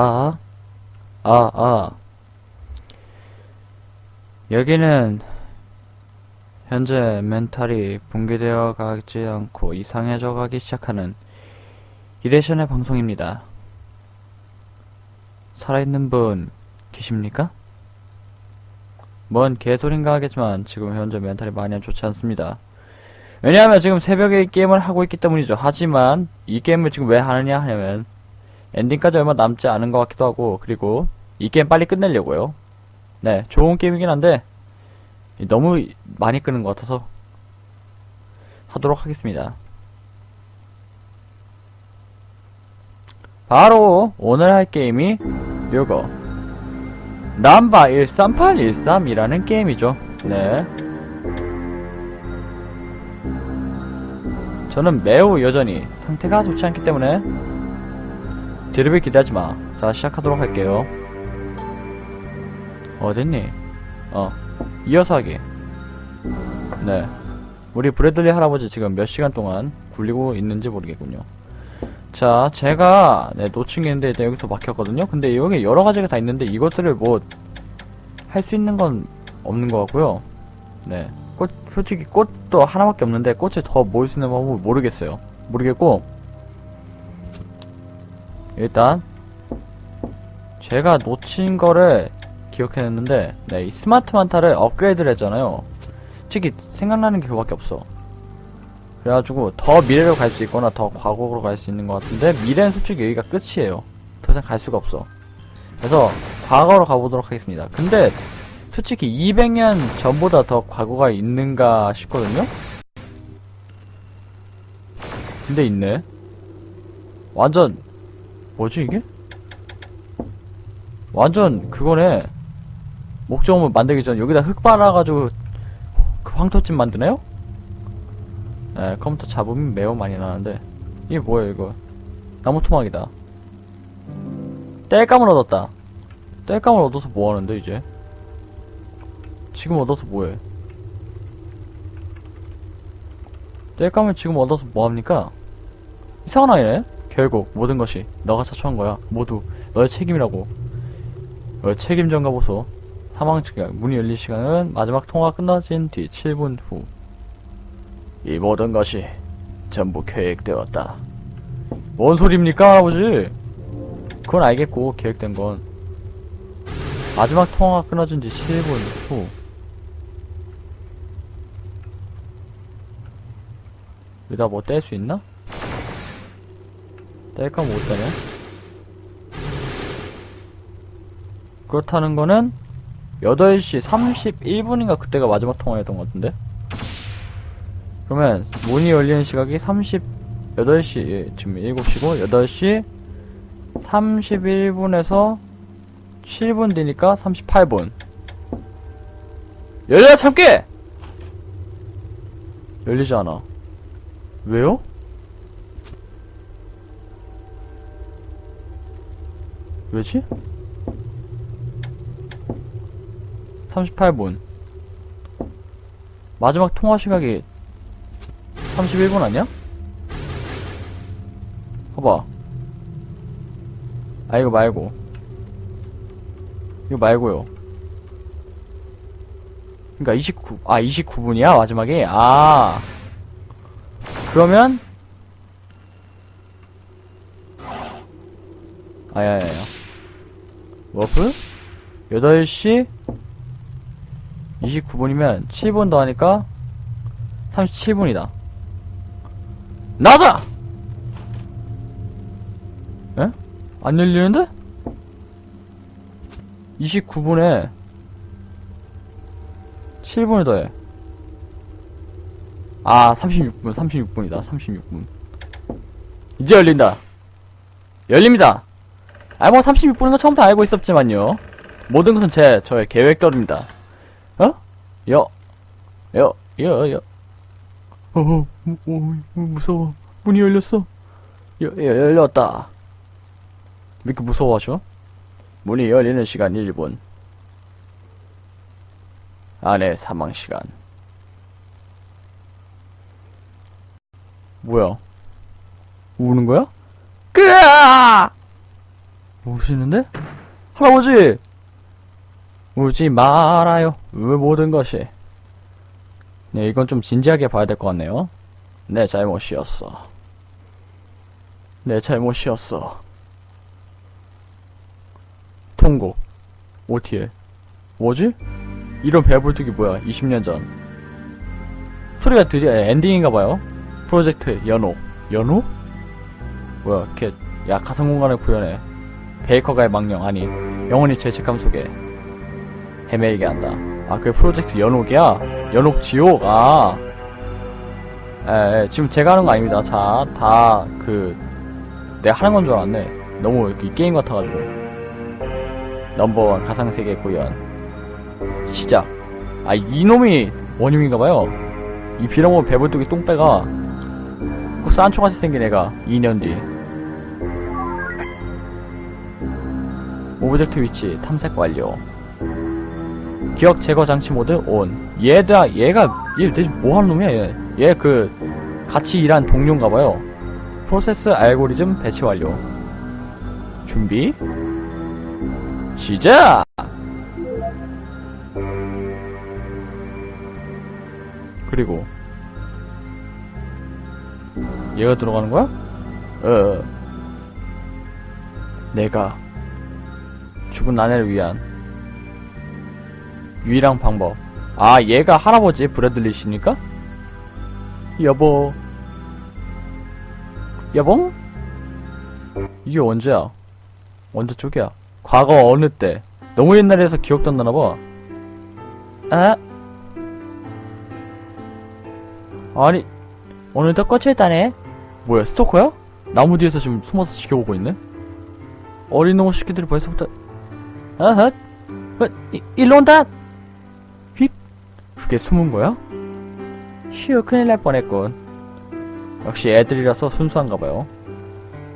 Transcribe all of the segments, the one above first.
아, 아, 아. 여기는 현재 멘탈이 붕괴되어 가지 않고 이상해져 가기 시작하는 이레션의 방송입니다. 살아있는 분 계십니까? 뭔 개소린가 하겠지만 지금 현재 멘탈이 많이 안 좋지 않습니다. 왜냐하면 지금 새벽에 이 게임을 하고 있기 때문이죠. 하지만 이 게임을 지금 왜 하느냐 하냐면 엔딩까지 얼마 남지 않은 것 같기도 하고 그리고 이 게임 빨리 끝내려고요. 네, 좋은 게임이긴 한데 너무 많이 끄는 것 같아서 하도록 하겠습니다. 바로 오늘 할 게임이 요거 남바 13813이라는 게임이죠. 네. 저는 매우 여전히 상태가 좋지 않기 때문에 드립을 기대하지 마. 자, 시작하도록 할게요. 어딨니? 어. 이어서 하기. 네. 우리 브래들리 할아버지 지금 몇 시간 동안 굴리고 있는지 모르겠군요. 자, 제가, 네, 놓친 게 있는데 일단 여기서 막혔거든요? 근데 여기 여러 가지가 다 있는데 이것들을 뭐, 할 수 있는 건 없는 것 같고요. 네. 꽃, 솔직히 꽃도 하나밖에 없는데 꽃을 더 모을 수 있는 방법을 모르겠어요. 모르겠고, 일단, 제가 놓친 거를 기억해냈는데, 네, 이 스마트 만타를 업그레이드를 했잖아요. 솔직히 생각나는 게 그거밖에 없어. 그래가지고 더 미래로 갈 수 있거나 더 과거로 갈 수 있는 것 같은데 미래는 솔직히 여기가 끝이에요. 더 이상 갈 수가 없어. 그래서 과거로 가보도록 하겠습니다. 근데 솔직히 200년 전보다 더 과거가 있는가 싶거든요? 근데 있네. 완전 뭐지 이게? 완전 그거네. 목적물 만들기 전 여기다 흙 빨아가지고 그 황토집 만드네요? 네, 컴퓨터 잡음이 매우 많이 나는데. 이게 뭐야 이거? 나무 토막이다. 땔감을 얻었다. 땔감을 얻어서 뭐하는데 이제? 지금 얻어서 뭐해? 땔감을 지금 얻어서 뭐합니까? 이상한 아이네 결국 모든 것이 너가 자초한 거야 모두 너의 책임이라고 너의 책임전가 보소 사망 시간 문이 열릴 시간은 마지막 통화 끝나진 뒤 7분 후 이 모든 것이 전부 계획되었다. 뭔 소리입니까, 아버지? 그건 알겠고, 계획된 건. 마지막 통화가 끊어진 지 7분 후. 여기다 뭐 뗄 수 있나? 뗄까 못 떼네? 그렇다는 거는 8시 31분인가 그때가 마지막 통화였던 것 같은데? 그러면 문이 열리는 시각이 30 8시 지금 7시고 8시 31분에서 7분 뒤니까 38분 열려 참깨! 열리지 않아 왜요? 왜지? 38분 마지막 통화 시각이 31분 아니야? 봐봐. 아, 이거 말고. 이거 말고요. 그니까 29, 아, 29분이야? 마지막에? 아. 그러면, 아야야야. 워프? 8시 29분이면 7분 더 하니까 37분이다. 나자! 에? 안 열리는데? 29분에 7분을 더해. 아, 36분, 36분이다, 36분. 이제 열린다. 열립니다. 아, 뭐 36분인 건 처음부터 알고 있었지만요. 모든 것은 제, 저의 계획대로입니다. 어? 여, 여, 여, 여. 어, 어, 어, 어, 무서워. 문이 열렸어. 여, 여, 열렸다. 왜 이렇게 무서워하셔? 문이 열리는 시간 1분. 안에 사망 시간. 뭐야? 우는 거야? 끄아! 우시는데? 할아버지! 울지 말아요. 그 모든 것이. 네, 이건 좀 진지하게 봐야 될 것 같네요. 내 잘못이었어. 내 잘못이었어. 통곡. OTL. 뭐지? 이런 배불뚝이 뭐야? 20년 전. 소리가 드디어 엔딩인가봐요. 프로젝트 연호. 연호? 뭐야, 걔, 야, 가상공간을 구현해. 베이커가의 망령, 아니, 영원히 죄책감 속에 헤매이게 한다. 아, 그 프로젝트 연옥이야? 연옥 지옥, 아. 에, 에, 지금 제가 하는 거 아닙니다. 자, 다, 그, 내가 하는 건 줄 알았네. 너무 이렇게 게임 같아가지고. 넘버원 가상세계 구현. 시작. 아, 이놈이 원흉인가봐요. 이 빌어먹은 배불뚝이 똥배가 꼭 산초같이 생긴 애가 2년 뒤. 오브젝트 위치 탐색 완료. 기억 제거 장치 모드 온. 얘다 얘가 얘 대체 뭐 하는 놈이야 얘. 얘그 같이 일한 동료인가봐요. 프로세스 알고리즘 배치 완료. 준비. 시작! 그리고 얘가 들어가는 거야? 어. 내가 죽은 아내를 위한 유일한 방법. 아, 얘가 할아버지 브래들리 씨니까? 여보. 여봉? 이게 언제야? 언제 쪽이야? 과거 어느 때? 너무 옛날에서 기억도 안 나나봐. 아? 아니, 오늘도 꽂혀있다네. 뭐야, 스토커야? 나무 뒤에서 지금 숨어서 지켜보고 있네? 어린 놈의 새끼들이 벌써부터, 어헛, 어, 이, 일로 온다! 휙! 그게 숨은 거야? 휴, 큰일 날 뻔했군. 역시 애들이라서 순수한가봐요.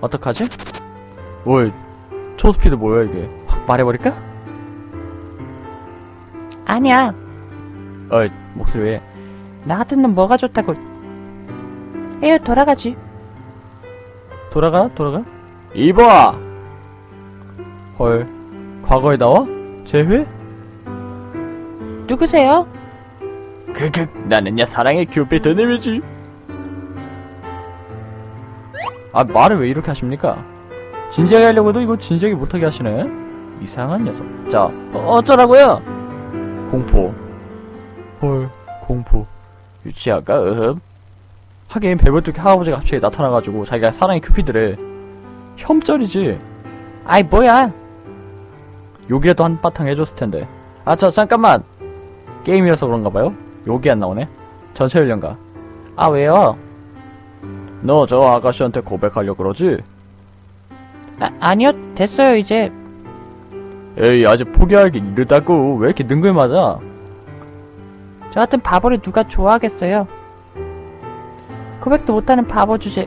어떡하지? 뭘, 초스피드 뭐야, 이게. 확 말해버릴까? 아니야. 어이, 목소리 왜. 나 같은 놈 뭐가 좋다고. 에휴, 돌아가지. 돌아가? 돌아가? 이봐! 헐, 과거에 나와? 재회? 누구세요? 크크, 나는야 사랑의 큐피드 님이지. 아, 말을 왜 이렇게 하십니까? 진지하게 하려고 해도 이거 진지하게 못하게 하시네? 이상한 녀석. 자, 어, 어쩌라고요? 공포. 헐, 공포. 유치할까, 으흠. 하긴, 배불뚝 할아버지가 갑자기 나타나가지고 자기가 사랑의 큐피드를 혐절이지. 아이, 뭐야. 욕이라도 한바탕 해줬을 텐데. 아, 저, 잠깐만! 게임이라서 그런가봐요? 욕이 안 나오네? 전체 연령가. 아, 왜요? 너 저 아가씨한테 고백하려 그러지? 아, 아니요, 됐어요, 이제. 에이, 아직 포기하기 이르다고. 왜 이렇게 능글 맞아? 저 같은 바보를 누가 좋아하겠어요? 고백도 못하는 바보 주제.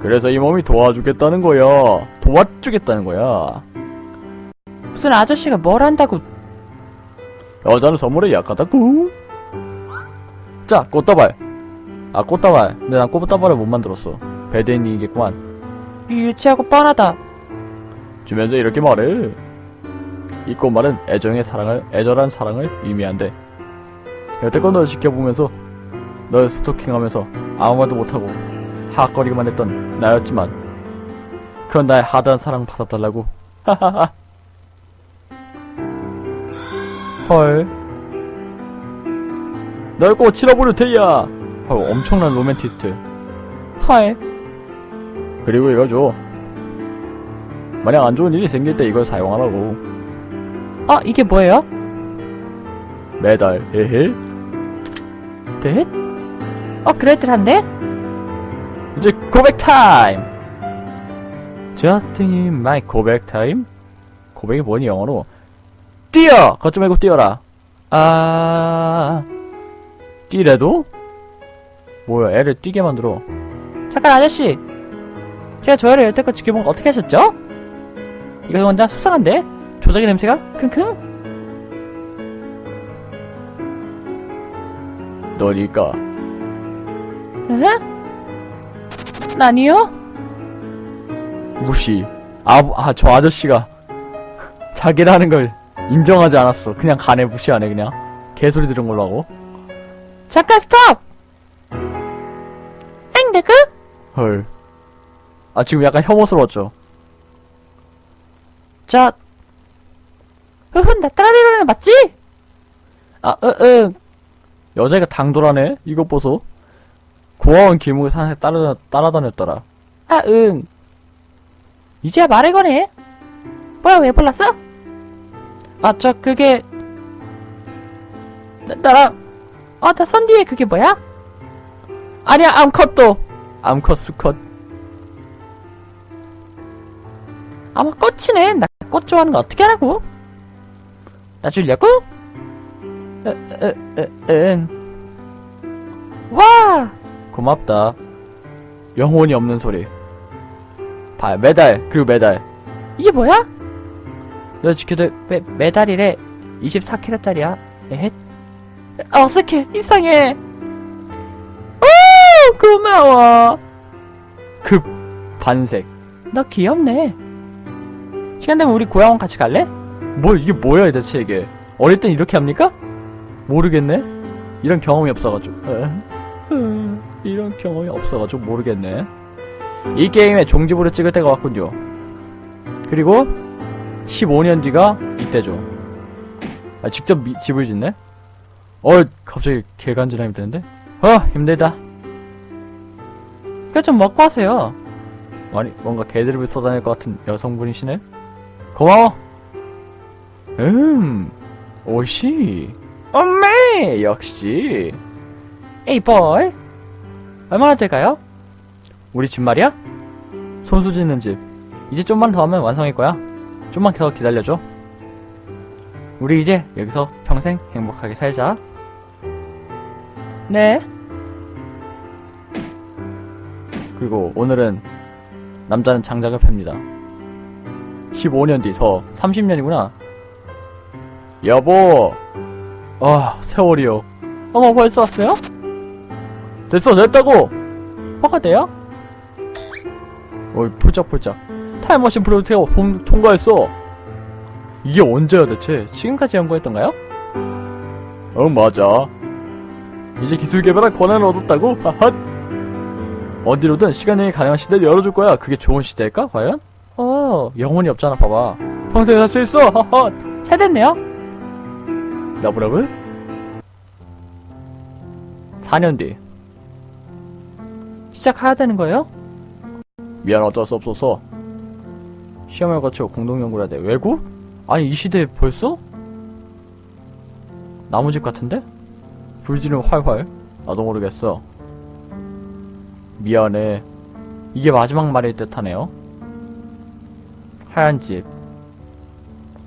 그래서 이 몸이 도와주겠다는 거야. 도와주겠다는 거야. 무슨 아저씨가 뭘 한다고. 여자는 선물에 약하다고. 자, 꽃다발. 아, 꽃다발. 근데 난 꽃다발을 못 만들었어. 배드엔딩이겠구만. 이 유치하고 뻔하다. 주면서 이렇게 말해. 이 꽃말은 애정의 사랑을, 애절한 사랑을 의미한대. 여태껏 널 지켜보면서, 널 스토킹하면서 아무 말도 못하고 하악거리기만 했던 나였지만, 그런 나의 하드한 사랑 받아달라고. 하하하. 헐. 널꼭 치러버릴 테야. 헐, 엄청난 로맨티스트. 헐. 그리고 이거 줘. 만약 안 좋은 일이 생길 때 이걸 사용하라고. 어, 이게 뭐예요? 매달, 헤헤. 넷? 어, 그래들한데? 이제 고백 타임! Just in my 고백 타임? 고백이 뭐니 영어로? 뛰어! 걷지 말고 뛰어라. 아, 뛰래도? 뭐야, 애를 뛰게 만들어. 잠깐, 아저씨. 제가 저희를 여태껏 지켜본 거 어떻게 하셨죠? 이거 완전 수상한데? 조작의 냄새가? 킁킁? 너니까. 에? 아니요? 무시. 아, 아, 저 아저씨가 자기라는 걸 인정하지 않았어. 그냥 가네 무시하네, 그냥. 개소리 들은 걸로 하고. 잠깐 스톱! 엥, 내그? 헐. 아, 지금 약간 혐오스러웠죠. 저, 흐흐, 나 따라다니는 애 맞지? 아, 으, 으. 여자가 당돌하네? 이것 보소. 고아원 길목에 산에 따라, 따라다녔더라. 아, 응. 이제야 말을 거네. 뭐야, 왜 불렀어? 아, 저, 그게, 나, 나랑, 아, 나 선디에 그게 뭐야? 아니야, 암컷도! 암컷, 수컷. 아마 꽃이네. 나 꽃 좋아하는 거 어떻게 하라고? 나 주려고? 으, 으, 으, 응. 와! 고맙다. 영혼이 없는 소리. 봐, 매달, 그리고 매달. 이게 뭐야? 너 지켜도, 메, 메달이래. 24캐럿짜리야. 에헷. 아, 어색해. 이상해. 오, 고마워. 급, 반색. 너 귀엽네. 시간 되면 우리 고향원 같이 갈래? 뭐, 이게 뭐야, 대체 이게. 어릴 땐 이렇게 합니까? 모르겠네? 이런 경험이 없어가지고. 이런 경험이 없어가지고 모르겠네. 이 게임의 종지부를 찍을 때가 왔군요. 그리고 15년 뒤가 이때죠. 아, 직접 미- 집을 짓네? 어, 갑자기 개간지람이 되는데? 어, 힘들다. 그거 좀 먹고 하세요. 아니, 뭔가 개드립을 쏟아낼 것 같은 여성분이시네? 고마워! 음, 오시. 엄매! 역시. 에이, 보이. 얼마나 될까요? 우리 집 말이야? 손수 짓는 집. 이제 좀만 더 하면 완성일 거야. 좀만 더 기다려줘. 우리 이제 여기서 평생 행복하게 살자. 네. 그리고 오늘은 남자는 장작을 팹니다. 15년 뒤, 더 30년이구나. 여보! 아, 세월이요. 어머, 벌써 왔어요? 됐어, 됐다고! 뭐가 돼요? 어이, 폴짝폴짝. 타임머신 프로젝트가 통- 통과했어! 이게 언제야, 대체? 지금까지 연구했던가요? 응, 맞아. 이제 기술 개발할 권한을 얻었다고? 하핫! 어디로든 시간 여행이 가능한 시대를 열어줄 거야. 그게 좋은 시대일까, 과연? 오, 영혼이 없잖아, 봐봐. 평생 살수 있어! 하핫! 잘 됐네요. 러브러브? 4년 뒤. 시작해야 되는 거예요? 미안, 어쩔 수 없어서. 시험을 거치고 공동연구를 해야 돼. 외국? 아니, 이 시대에 벌써? 나무집 같은데? 불지는 활활. 나도 모르겠어. 미안해. 이게 마지막 말일 듯 하네요. 하얀 집.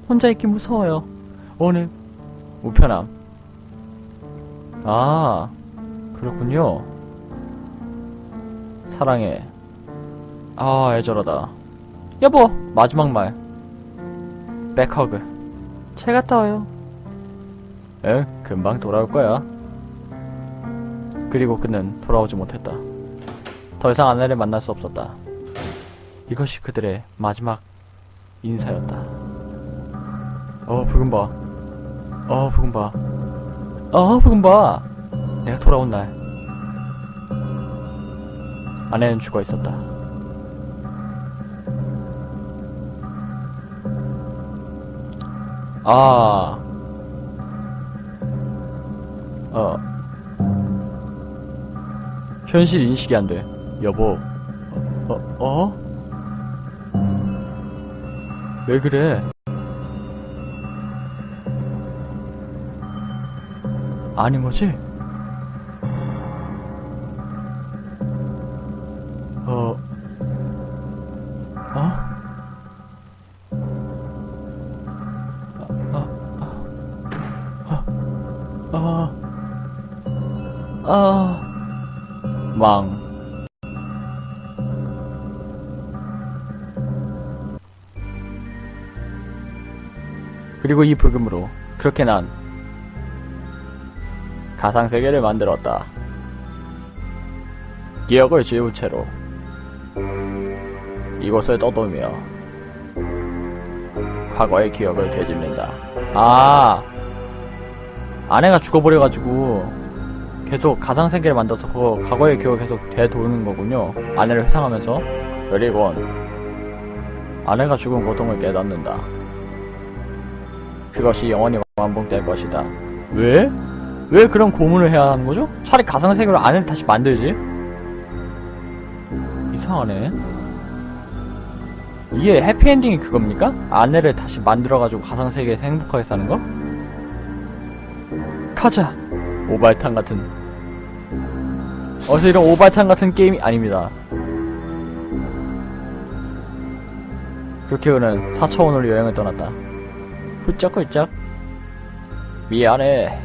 혼자 있기 무서워요. 오늘 우편함. 아, 그렇군요. 사랑해. 아, 애절하다. 여보, 마지막 말. 백허그. 잘 갔다 와요. 응, 금방 돌아올 거야. 그리고 그는 돌아오지 못했다. 더 이상 아내를 만날 수 없었다. 이것이 그들의 마지막 인사였다. 어, 붉은 봐. 어, 붉은 봐. 어, 붉은 봐. 내가 돌아온 날. 아내는 죽어 있었다. 아. 어. 현실 인식이 안 돼. 여보. 어, 어? 어? 왜 그래? 아닌 거지? 망. 그리고 이 불금으로 그렇게 난 가상세계를 만들었다. 기억을 지운 채로 이곳을 떠돌며 과거의 기억을 되짚는다. 아, 아내가 죽어버려가지고 계속 가상세계를 만들어서 그거 과거의 기억을 계속 되도는 거군요. 아내를 회상하면서. 그리고 아내가 죽은 고통을 깨닫는다. 그것이 영원히 반복될 것이다. 왜? 왜 그런 고문을 해야 하는 거죠? 차라리 가상세계로 아내를 다시 만들지? 이상하네. 이게 해피엔딩이 그겁니까? 아내를 다시 만들어가지고 가상세계에서 행복하게 사는 거? 가자! 오발탄 같은. 어서 이런 오발탄 같은 게임이 아닙니다. 그렇게 그는 4차원으로 여행을 떠났다. 훌쩍훌쩍. 미안해.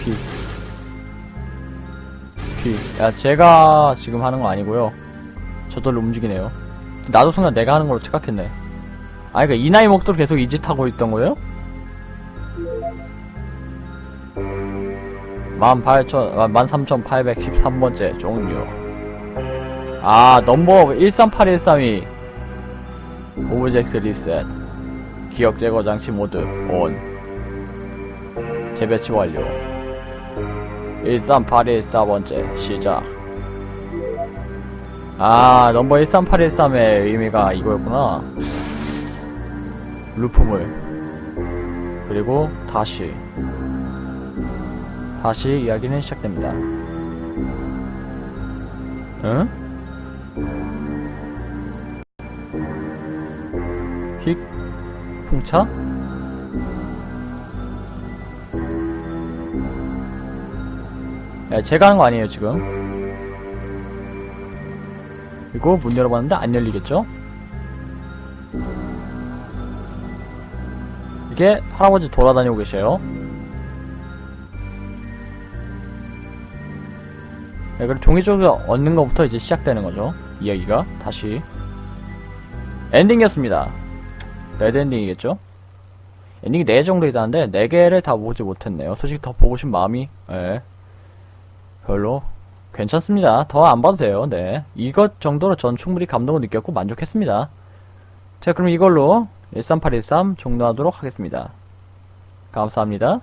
피. 피. 야, 제가 지금 하는 거 아니고요. 저절로 움직이네요. 나도 순간 내가 하는 걸로 착각했네. 아, 그니까 이 나이 먹도록 계속 이 짓 하고 있던 거예요? 18,000, 13,813번째 종료. 아, 넘버 138132. 오브젝트 리셋. 기억 제거 장치 모드 온. 재배치 완료. 13814번째 시작. 아, 넘버 13813의 의미가 이거였구나. 루프물. 그리고 다시. 다시 이야기는 시작됩니다. 응? 휙? 풍차? 야, 제가 하는 거 아니에요, 지금. 그리고 문 열어봤는데 안 열리겠죠? 이게 할아버지 돌아다니고 계셔요. 네, 그럼 종이 쪽을 얻는 것부터 이제 시작되는 거죠. 이야기가 다시 엔딩이었습니다. 레드 엔딩이겠죠? 엔딩이 4개 정도 있다는데 4개를 다 보지 못했네요. 솔직히 더 보고 싶은 마음이 예, 별로 괜찮습니다. 더 안 봐도 돼요. 네. 이것 정도로 전 충분히 감동을 느꼈고 만족했습니다. 자, 그럼 이걸로 13813 종료하도록 하겠습니다. 감사합니다.